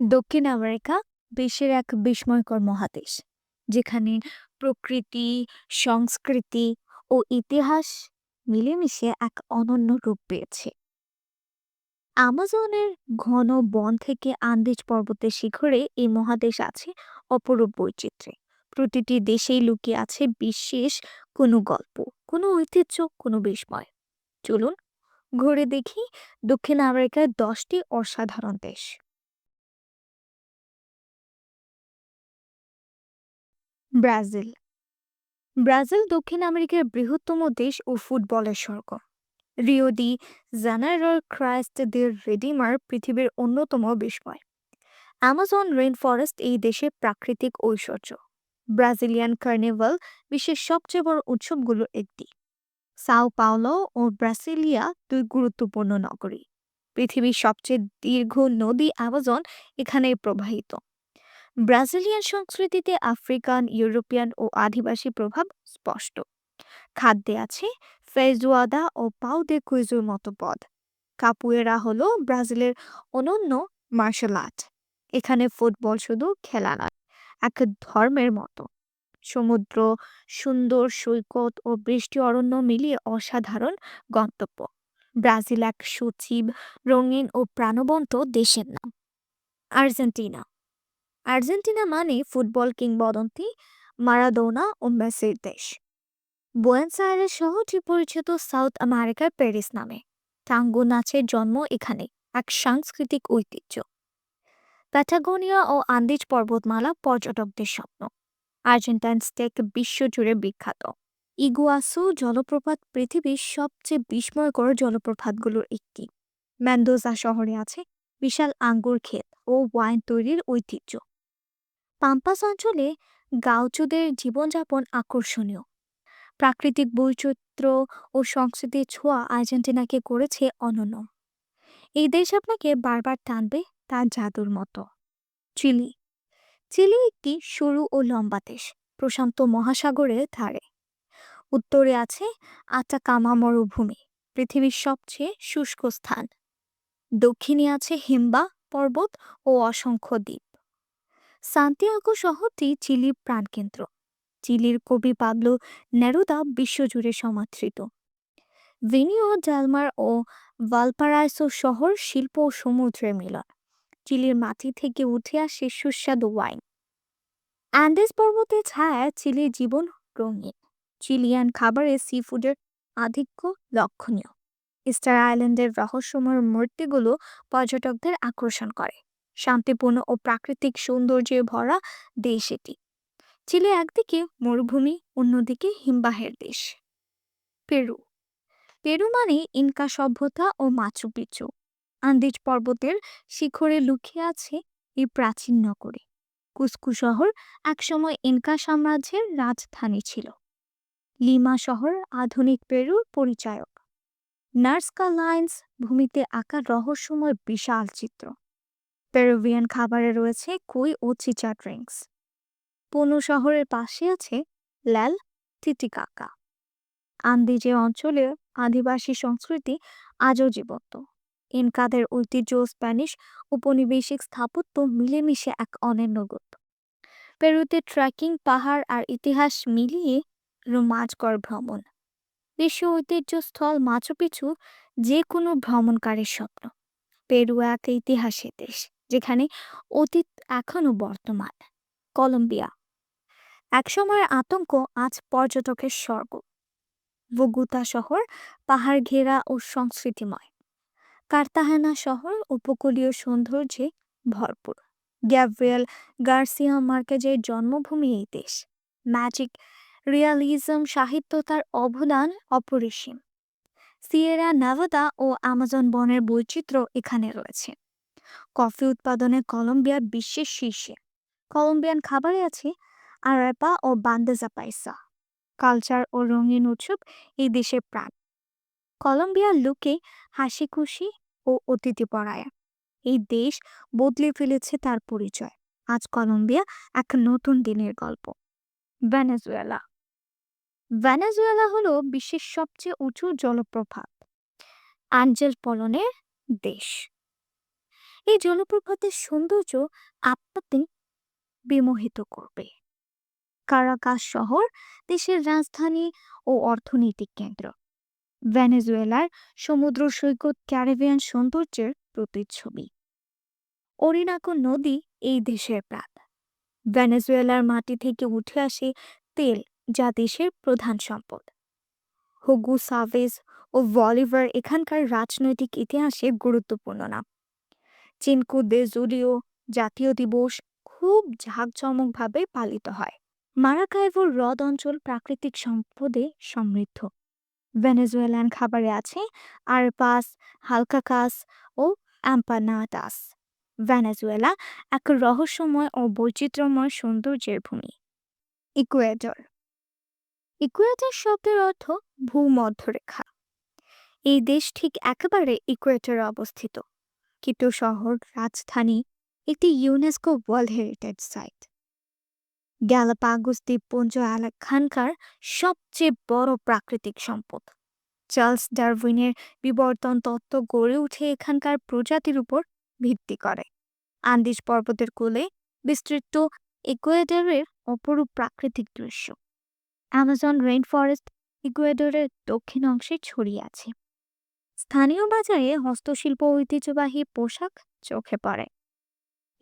দক্ষিণ আমেরিকা বিশ্বের এক বিস্ময়কর মহাদেশ, যেখানে প্রকৃতি, সংস্কৃতি ও ইতিহাস মিলেমিশে এক অনন্য রূপ পেয়েছে। আমাজনের ঘন বন থেকে আন্দিজ পর্বতের শিখরে এই মহাদেশ আছে অপরূপ বৈচিত্র্যে। প্রতিটি দেশেই লুকিয়ে আছে বিশেষ কোনো গল্প, কোনো ঐতিহ্য, কোনো বিস্ময়। চলুন ঘুরে দেখি দক্ষিণ আমেরিকার দশটি অসাধারণ দেশ। ব্রাজিল। ব্রাজিল দক্ষিণ আমেরিকার বৃহত্তম দেশ ও ফুটবলের স্বর্গ। রিও ডি জানাইরোর ক্রাইস্ট দি রেডিমার পৃথিবীর অন্যতম বিস্ময়। অ্যামাজন রেইন ফরেস্ট এই দেশের প্রাকৃতিক ঐশ্বর্য। ব্রাজিলিয়ান কার্নিভাল বিশ্বের সবচেয়ে বড় উৎসবগুলোর একটি। সাও পাওলো ও ব্রাসিলিয়া দুই গুরুত্বপূর্ণ নগরী। পৃথিবীর সবচেয়ে দীর্ঘ নদী অ্যামাজন এখানে প্রবাহিত। ব্রাজিলিয়ান সংস্কৃতিতে আফ্রিকান, ইউরোপিয়ান ও আদিবাসী প্রভাব স্পষ্ট। খাদ্যে আছে ফেজুয়াদা ও পাউ দে কুইজুর মতো পদ। কাপুয়েরা হলো ব্রাজিলের অনন্য মার্শাল আর্ট। এখানে ফুটবল শুধু খেলা নয়, এক ধর্মের মতো। সমুদ্র, সুন্দর সৈকত ও বৃষ্টি অরণ্য মিলিয়ে অসাধারণ গন্তব্য। ব্রাজিল এক সচিব, রঙিন ও প্রাণবন্ত দেশের নাম। আর্জেন্টিনা আর্জেন্টিনা মানে ফুটবল কিংবদন্তি, মারাদোনা ও মেসির দেশ। বুয়েন্স আয়ারেস শহরটি পরিচিত সাউথ আমেরিকার প্যারিস নামে। টাঙ্গো নাচের জন্ম এখানে, এক সাংস্কৃতিক ঐতিহ্য। প্যাটাগোনিয়া ও আন্দিজ পর্বতমালা পর্যটকদের স্বপ্ন। আর্জেন্টাইন স্টেক বিশ্বজুড়ে বিখ্যাত। ইগুয়াসু জলপ্রপাত পৃথিবীর সবচেয়ে বিস্ময়কর জলপ্রপাতগুলোর একটি। ম্যান্ডোজা শহরে আছে বিশাল আঙ্গুর ক্ষেত ও ওয়াইন তৈরির ঐতিহ্য। পাম্পাস অঞ্চলে গাউচুদের জীবনযাপন আকর্ষণীয়। প্রাকৃতিক বৈচিত্র্য ও সংস্কৃতির ছোঁয়া আর্জেন্টিনাকে করেছে অনন্য। এই দেশ আপনাকে বারবার টানবে তার জাদুর মতো। চিলি। চিলি একটি সরু ও লম্বা দেশ, প্রশান্ত মহাসাগরের ধারে। উত্তরে আছে আটাকামা মরুভূমি পৃথিবীর সবচেয়ে শুষ্ক স্থান। দক্ষিণে আছে হিম্বা পর্বত ও অসংখ্য দ্বীপ। সান্তিয়াগো শহরটি চিলির প্রাণকেন্দ্র। চিলির কবি পাবলো নেরুদা বিশ্বজুড়ে সমাদৃত। ভিনিও ডালমার ও ভালপারাইসো শহর শিল্প ও সমুদ্রের মিলন। চিলির মাটি থেকে উঠে আসে সুস্বাদু ওয়াইন। অ্যান্ডেস পর্বতের ছায়া চিলির জীবন রঙিন। চিলিয়ান খাবারে সি ফুডের আধিক্য লক্ষণীয়। স্টার আইল্যান্ডের রহস্যময় মূর্তিগুলো পর্যটকদের আকর্ষণ করে। শান্তিপূর্ণ ও প্রাকৃতিক সৌন্দর্যে ভরা দেশ এটি। চিলে একদিকে মরুভূমি, অন্যদিকে হিমবাহের দেশ। পেরু। পেরু মানে ইনকা সভ্যতা ও মাচু পিচু। আন্দিজ পর্বতের শিখরে লুকিয়ে আছে এই প্রাচীন নগরী। কুসকু শহর একসময় ইনকা সাম্রাজ্যের রাজধানী ছিল। লিমা শহর আধুনিক পেরুর পরিচায়ক। নার্সকা লাইন্স ভূমিতে আঁকা রহস্যময় বিশাল চিত্র। পেরুভিয়ান খাবারে রয়েছে কুই ও চিচা ড্রিঙ্কস। পুনু শহরের পাশে আছে ল্যাল তিতিকাকা। আন্দিজে অঞ্চলে আদিবাসী সংস্কৃতি আজও জীবন্ত। ইনকাদের ঐতিহ্য স্প্যানিশ উপনিবেশিক স্থাপত্য মিলেমিশে এক অনন্য গত পেরুতে ট্রেকিং, পাহাড় আর ইতিহাস মিলিয়ে রোমাঞ্চকর ভ্রমণ। বিশ্ব ঐতিহ্যস্থল মাচুপিছু যে কোনো ভ্রমণকারীর স্বপ্ন। পেরু এক ইতিহাসের দেশ। যেখানে অতীত এখনও বর্তমান, কলম্বিয়া। একসময়ের আতঙ্ক আজ পর্যটকের স্বর্গ। বগুতা শহর, পাহাড় ঘেরা ও সংস্কৃতিময়। কার্তাহানা শহর উপকূলীয় সৌন্দর্যে ভরপুর। গ্যাব্রিয়েল গার্সিয়া মার্কেজের জন্মভূমি এই দেশ। ম্যাজিক রিয়ালিজম সাহিত্য তার অবদান অপরিসীম। সিয়েরা নাভাদা ও আমাজন বনের বৈচিত্র্য এখানে রয়েছে। কফি উৎপাদনে কলম্বিয়া বিশ্বের শীর্ষে। কলম্বিয়ান খাবারে আছে আরাপা ও বান্দেজা পাইসা কালচার ও রঙিন উৎসব এই দেশের প্রাণ। কলম্বিয়ার লোকে হাসি খুশি ও অতিথি অতিথিপরায়ণ এই দেশ বদলে ফেলেছে তার পরিচয়। আজ কলম্বিয়া এক নতুন দিনের গল্প। ভেনেজুয়েলা। ভেনেজুয়েলা হলো বিশ্বের সবচেয়ে উঁচু জলপ্রপাত। আঞ্জেল পলনের দেশ। এই জলপ্রপাতের সৌন্দর্য আপনাকে বিমোহিত করবে। কারাকাস শহর দেশের রাজধানী ও অর্থনৈতিক কেন্দ্র। ভেনেজুয়েলার সমুদ্র সৈকত ক্যারিবিয়ান সৌন্দর্যের প্রতিচ্ছবি। অরিনাকো নদী এই দেশের প্রাণ। ভেনেজুয়েলার মাটি থেকে উঠে আসে তেল, যা দেশের প্রধান সম্পদ। হুগু সাভেজ ও ভলিভার এখানকার রাজনৈতিক ইতিহাসে গুরুত্বপূর্ণ নাম। চিনকু দে জুলিও জাতীয় দিবস খুব ঝাঁকজমকভাবে পালিত হয়। মারাকাইভোর হ্রদ অঞ্চল প্রাকৃতিক সম্পদে সমৃদ্ধ। ভেনেজুয়েলান খাবারে আছে আরপাস হালকাকাস ও অ্যাম্পানাটাস। ভেনেজুয়েলা এক রহস্যময় ও বৈচিত্র্যময় সৌন্দর্যের ভূমি। ইকুয়েডর। ইকুয়েডর শব্দের অর্থ ভূমধ্যরেখা। এই দেশ ঠিক একেবারে ইকুয়েটরে অবস্থিত। কিটো শহর রাজধানী একটি UNESCO world heritage site Galapagos দ্বীপপুঞ্জ এলাকানকার সবচেয়ে বড় প্রাকৃতিক সম্পদ। চার্লস ডারউইনের বিবর্তন তত্ত্ব গড়ে উঠে এখানকার প্রজাতির উপর ভিত্তি করে। আন্দিজ পর্বতের কোলে বিস্তৃত ইকুয়েডরের অপরূপ প্রাকৃতিক দৃশ্য। অ্যামাজন রেইন ফরেস্ট ইকুয়েডরের দক্ষিণ অংশে ছড়িয়ে আছে। স্থানীয় বাজারে হস্তশিল্প ঐতিহ্যবাহী পোশাক চোখে পড়ে।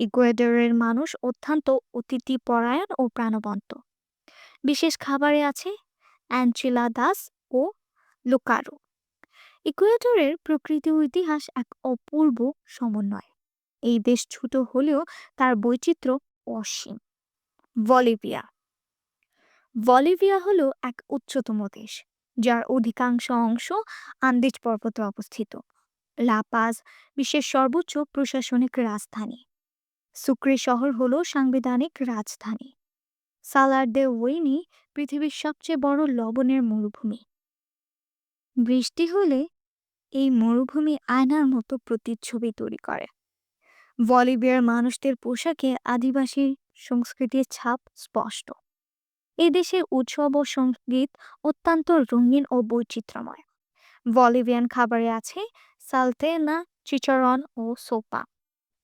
ইকুয়েডরের মানুষ অত্যন্ত অতিথি পরায়ণ ও প্রাণবন্ত। বিশেষ খাবারে আছে অ্যাঞ্চিলাদাস ও লোকারো। ইকুয়েডরের প্রকৃতি ইতিহাস এক অপূর্ব সমন্বয়। এই দেশ ছোট হলেও তার বৈচিত্র্য অসীম। বলিভিয়া। বলিভিয়া হলো এক উচ্চতম দেশ। যার অধিকাংশ অংশ আন্দিজ পর্বতে অবস্থিত। লাপাজ বিশ্বের সর্বোচ্চ প্রশাসনিক রাজধানী। সুক্রে শহর হলো সাংবিধানিক রাজধানী। সালার দে ওয়েনি পৃথিবীর সবচেয়ে বড় লবণের মরুভূমি। বৃষ্টি হলে এই মরুভূমি আয়নার মতো প্রতিচ্ছবি তৈরি করে। বলিভিয়ার মানুষদের পোশাকে আদিবাসী সংস্কৃতির ছাপ স্পষ্ট। এই দেশের উৎসব ও সংগীত অত্যন্ত রঙিন ও বৈচিত্র্যময়। বলিভিয়ান খাবারে আছে সালতেনা, চিচারন ও সোপা।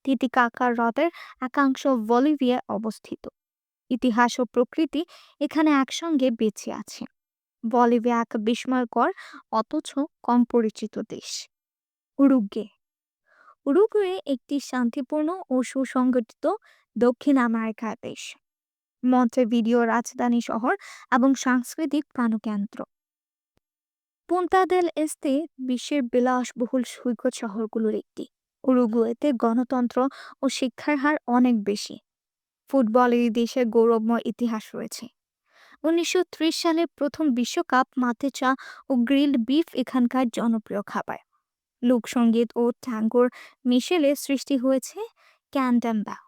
তিতিকাকা হ্রদের একাংশ বলিভিয়া অবস্থিত। ইতিহাস ও প্রকৃতি এখানে একসঙ্গে বেঁচে আছে। বলিভিয়া এক বিস্ময়কর, অথচ কম পরিচিত দেশ। উরুগ্বে উরুগুয়ে একটি শান্তিপূর্ণ ও সুসংগঠিত দক্ষিণ আমেরিকার দেশ। মন্টেভিডিও, রাজধানী শহর এবং সাংস্কৃতিক প্রাণকেন্দ্র। পুন্তাদেল এস্তে বিশ্বের বিলাসবহুল সৈকত শহরগুলোর একটি। উরুগুয়েতে গণতন্ত্র ও শিক্ষার হার অনেক বেশি। ফুটবল এই দেশের গৌরবময় ইতিহাস রয়েছে। উনিশশো ত্রিশ সালে প্রথম বিশ্বকাপ মাতে চা ও গ্রিলড বিফ এখানকার জনপ্রিয় খাবার। লোকসঙ্গীত ও ট্যাঙ্গোর মিশেলে সৃষ্টি হয়েছে ক্যান্ডাম্বা।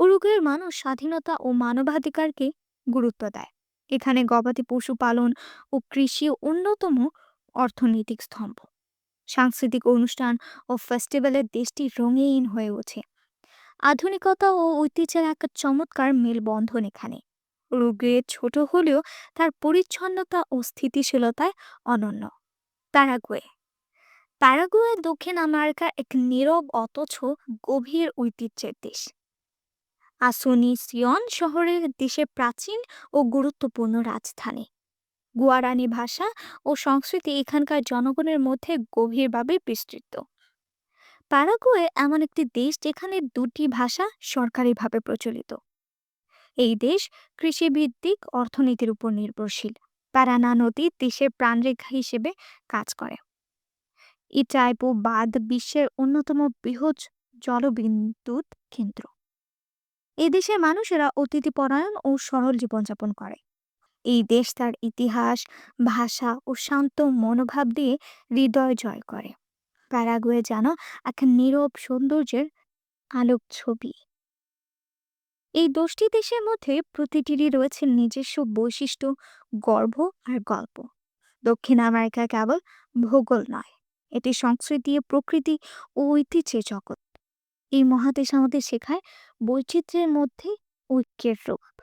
উরুগুয়ের মানুষ স্বাধীনতা ও মানবাধিকারকে গুরুত্ব দেয়। এখানে গবাদি পশুপালন ও কৃষি অন্যতম অর্থনৈতিক স্তম্ভ। সাংস্কৃতিক অনুষ্ঠান ও ফেস্টিভ্যালে দেশটি রঙিন হয়ে ওঠে। আধুনিকতা ও ঐতিহ্যের এক চমৎকার মেলবন্ধন এখানে। উরুগুয়ে ছোট হলেও তার পরিচ্ছন্নতা ও স্থিতিশীলতায় অনন্য। প্যারাগুয়ে। প্যারাগুয়ে দক্ষিণ আমেরিকার এক নীরব অথচ গভীর ঐতিহ্যের দেশ। আসুনিসিয়ন শহরের দেশের প্রাচীন ও গুরুত্বপূর্ণ রাজধানী। গুয়ারানি ভাষা ও সংস্কৃতি এখানকার জনগণের মধ্যে গভীরভাবে বিস্তৃত। প্যারাগুয়ে এমন একটি দেশ যেখানে দুটি ভাষা সরকারিভাবে প্রচলিত। এই দেশ কৃষিভিত্তিক অর্থনীতির উপর নির্ভরশীল। প্যারানা নদী দেশের প্রাণরেখা হিসেবে কাজ করে। ইটাইপু বাঁধ বিশ্বের অন্যতম বৃহৎ জলবিদ্যুৎ কেন্দ্র। এই দেশের মানুষেরা অতিথিপরায়ণ ও সরল জীবনযাপন করে। এই দেশ তার ইতিহাস, ভাষা ও শান্ত মনোভাব দিয়ে হৃদয় জয় করে। প্যারাগুয়ে যেন এক নীরব সৌন্দর্যের আলোক ছবি। এই দশটি দেশের মধ্যে প্রতিটিরই রয়েছে নিজস্ব বৈশিষ্ট্য, গর্ব আর গল্প। দক্ষিণ আমেরিকা কেবল ভূগোল নয়, এটি সংস্কৃতি, প্রকৃতি ও ঐতিহ্যের জগৎ। এই মহাদেশ আমাদের শেখায় বৈচিত্র্যের মধ্যে ঐক্যের রূপ